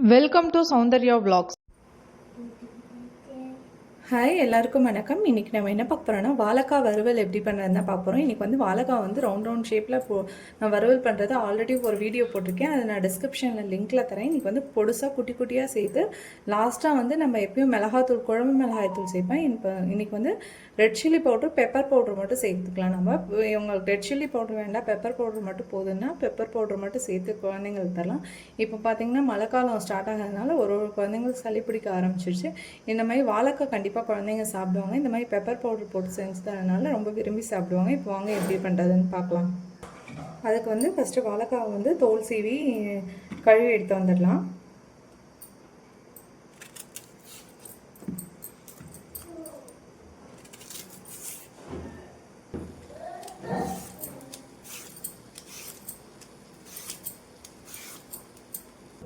Welcome to Soundarya Vlogs. Hi எல்லாருக்கும் வணக்கம். இன்னைக்கு நம்ம என்ன பார்க்க போகிறோன்னா வாழைக்காய் வறுவல் எப்படி பண்ணுறதுன்னு பார்க்க போகிறோம் இன்னைக்கு வந்து வாழைக்காய் வந்து ரவுண்ட் ரவுண்ட் ஷேப்பில் போ நான் வறுவல் பண்ணுறது ஆல்ரெடி ஒரு வீடியோ போட்டிருக்கேன். அதை நான் டிஸ்கிரிப்ஷனில் லிங்க்கில் தரேன். இன்னைக்கு வந்து பொடுசாக குட்டி குட்டியாக சேர்த்து லாஸ்ட்டாக வந்து நம்ம எப்பயும் மிளகாத்தூள் குழம்பு மிளகாய்த்தூள் சேர்ப்பேன். இப்போ இன்றைக்கி வந்து red chilli powder pepper powder மட்டும் சேர்த்துக்கலாம் நம்ம. உங்களுக்கு ரெட் சில்லி பவுடர் வேண்டாம் பெப்பர் பவுடர் மட்டும் போதுன்னா பெப்பர் பவுடர் மட்டும் சேர்த்து குழந்தைங்களுக்கு தரலாம். இப்போ பார்த்தீங்கன்னா மழைக்காலம் ஸ்டார்ட் ஆகிறதுனால ஒரு ஒரு குழந்தைங்களுக்கு சளி பிடிக்க ஆரம்பிச்சிருச்சு. இந்த மாதிரி வாழைக்காய் கண்டிப்பாக குழந்தைங்க சாப்பிடுவாங்க. இந்த மாதிரி பெப்பர் பவுடர் போட்டு செஞ்சு தரனால ரொம்ப விரும்பி சாப்பிடுவாங்க. இப்போ வாங்க எப்படி பண்ணுறதுன்னு பார்க்கலாம். அதுக்கு வந்து ஃபஸ்ட்டு வாழைக்காவை வந்து தோல் சீவி கழுவி எடுத்து வந்துடலாம்.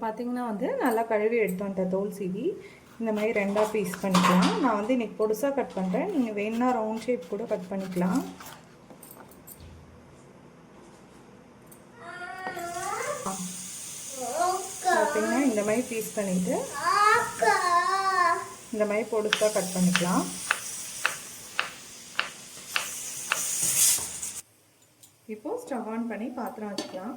பார்த்தீங்கன்னா வந்து நல்லா கழுவி எடுத்து வந்த தோல் சீவி. இந்த மாதிரி ரெண்டாக பீஸ் பண்ணிக்கலாம். நான் வந்து இன்றைக்கி பொடுசாக கட் பண்ணுறேன் நீங்கள் வேணுன்னா ரவுண்ட் ஷேப் கூட கட் பண்ணிக்கலாம். பார்த்தீங்கன்னா இந்த மாதிரி பீஸ் பண்ணிவிட்டு இந்த மாதிரி பொடுசாக கட் பண்ணிக்கலாம். இப்போது ஸ்டவ் ஆன் பண்ணி பாத்திரம் வச்சுக்கலாம்.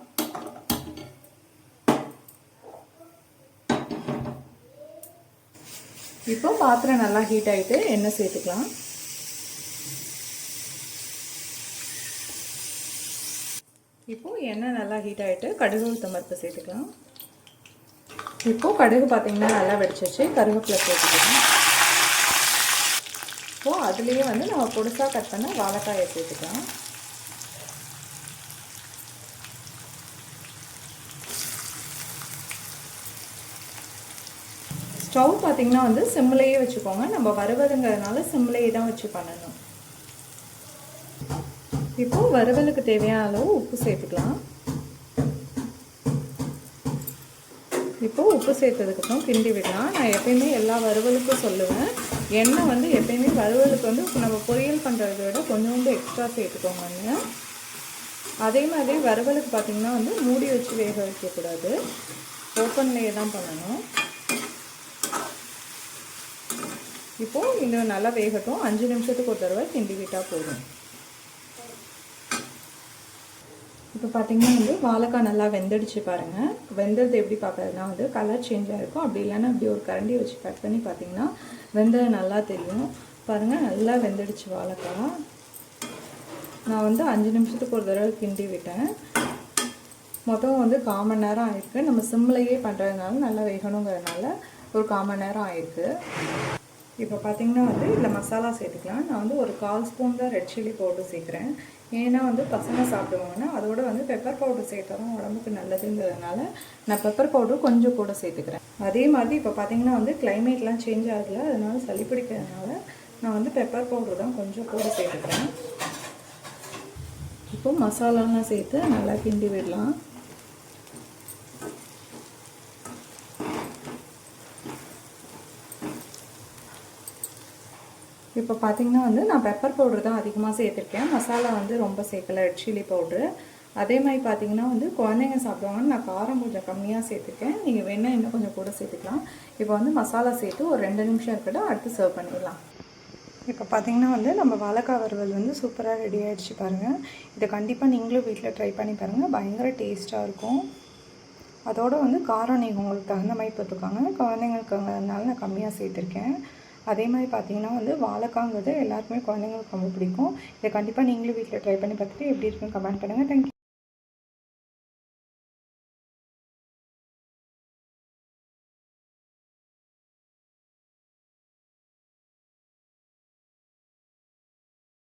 இப்போ பாத்திரம் நல்லா ஹீட் ஆகிட்டு எண்ணெய் சேர்த்துக்கலாம். இப்போ எண்ணெய் நல்லா ஹீட் ஆகிட்டு கடுகு உளுத்தம் பருப்பு சேர்த்துக்கலாம். இப்போ கடுகு பார்த்திங்கன்னா நல்லா வெடிச்சிச்சு கருவேப்பிலை சேர்த்துக்கலாம். இப்போது அதுலேயே வந்து நம்ம பொடிசாக கட் பண்ண வாழைக்காயை சேர்த்துக்கலாம். ஸ்டவ் பார்த்திங்கன்னா வந்து சிம்லேயே வச்சுக்கோங்க. நம்ம வறுவலுங்கிறதுனால சிம்லேயே தான் வச்சு பண்ணணும். இப்போது வறுவலுக்கு தேவையான அளவு உப்பு சேர்த்துக்கலாம். இப்போது உப்பு சேர்த்ததுக்கப்புறம் கிண்டி விடலாம். நான் எப்பயுமே எல்லா வறுவலுக்கும் சொல்லுவேன். எண்ணெய் வந்து எப்பயுமே வறுவலுக்கு வந்து நம்ம பொரியல் பண்ணுறத விட கொஞ்சோண்டு எக்ஸ்ட்ரா சேர்த்துக்கோங்க அதே மாதிரி வறுவலுக்கு பார்த்தீங்கன்னா வந்து மூடி வச்சு வேக வைக்கக்கூடாது. ஓப்பன்லேயே தான் பண்ணணும். இப்போது இது நல்லா வேகட்டும். அஞ்சு நிமிஷத்துக்கு ஒரு தடவை கிண்டி விட்டால் போதும். இப்போ பார்த்தீங்கன்னா வந்து வாழைக்காய் நல்லா வெந்துடுச்சு பாருங்கள் வெந்தது எப்படி பார்க்கறதுனா வந்து கலர் சேஞ்ச் ஆகிருக்கும் அப்படி இல்லைன்னா அப்படி ஒரு கரண்டி வச்சு கட் பண்ணி பார்த்தீங்கன்னா வெந்தது நல்லா தெரியும். பாருங்கள் நல்லா வெந்துடுச்சு வாழைக்காய். நான் வந்து அஞ்சு நிமிஷத்துக்கு ஒரு தடவை கிண்டி விட்டேன். மொத்தம் வந்து கால் மணி நேரம் ஆயிருக்கு. நம்ம சிம்லையே பண்ணுறதுனால நல்லா வேகணுங்கிறதுனால ஒரு கால் மணி நேரம் ஆயிருக்கு. இப்போ பார்த்தீங்கன்னா வந்து இதில் மசாலா சேர்த்துக்கலாம். நான் வந்து ஒரு கால் ஸ்பூன் தான் ரெட் சில்லி பவுடர் சேர்க்குறேன். ஏன்னா வந்து பசங்க சாப்பிடுவாங்கன்னா அதோட வந்து பெப்பர் பவுடர் சேர்த்தாலும் உடம்புக்கு நல்லதுங்கிறதுனால நான் பெப்பர் பவுடர் கொஞ்சம் கூட சேர்த்துக்கிறேன். அதே மாதிரி இப்போ பார்த்தீங்கன்னா வந்து கிளைமேட்லாம் சேஞ்ச் ஆகல. அதனால சளி பிடிக்கிறதுனால நான் வந்து பெப்பர் பவுடர் தான் கொஞ்சம் கூட சேர்த்துக்கிறேன். இப்போ மசாலாலாம் சேர்த்து நல்லா கிண்டி விடலாம். இப்போ பார்த்தீங்கன்னா வந்து நான் பெப்பர் பவுடர் தான் அதிகமாக சேர்த்துருக்கேன். மசாலா வந்து ரொம்ப சேர்க்கல ரெட் சில்லி பவுட்ரு அதே மாதிரி பார்த்தீங்கன்னா வந்து குழந்தைங்க சாப்பிடுவாங்கன்னு நான் காரம் கொஞ்சம் கம்மியாக சேர்த்துருக்கேன். நீங்கள் வேணால் இன்னும் கொஞ்சம் கூட சேர்த்துக்கலாம். இப்போ வந்து மசாலா சேர்த்து ஒரு ரெண்டு நிமிஷம் இருக்கட்டும் அடுத்து சர்வ் பண்ணிடலாம். இப்போ பார்த்தீங்கன்னா வந்து நம்ம வாழைக்காய் வறுவல் வந்து சூப்பராக ரெடி ஆகிடுச்சு பாருங்கள் இதை கண்டிப்பாக நீங்களும் வீட்டில் ட்ரை பண்ணி பாருங்கள் பயங்கர டேஸ்ட்டாக இருக்கும். அதோடு வந்து காரம் நீங்கள் உங்களுக்கு தகுந்த மாதிரி பார்த்துக்காங்க குழந்தைங்களுக்குங்கிறதுனால நான் கம்மியாக சேர்த்துருக்கேன். அதே மாதிரி பார்த்தீங்கன்னா வந்து வாழைக்காங்கிறது எல்லாருக்குமே குழந்தைங்களுக்கு ரொம்ப பிடிக்கும். இதை கண்டிப்பாக நீங்களும் வீட்டில் ட்ரை பண்ணி பார்த்துட்டு எப்படி இருக்குன்னு கமெண்ட் பண்ணுங்கள் தேங்க்யூ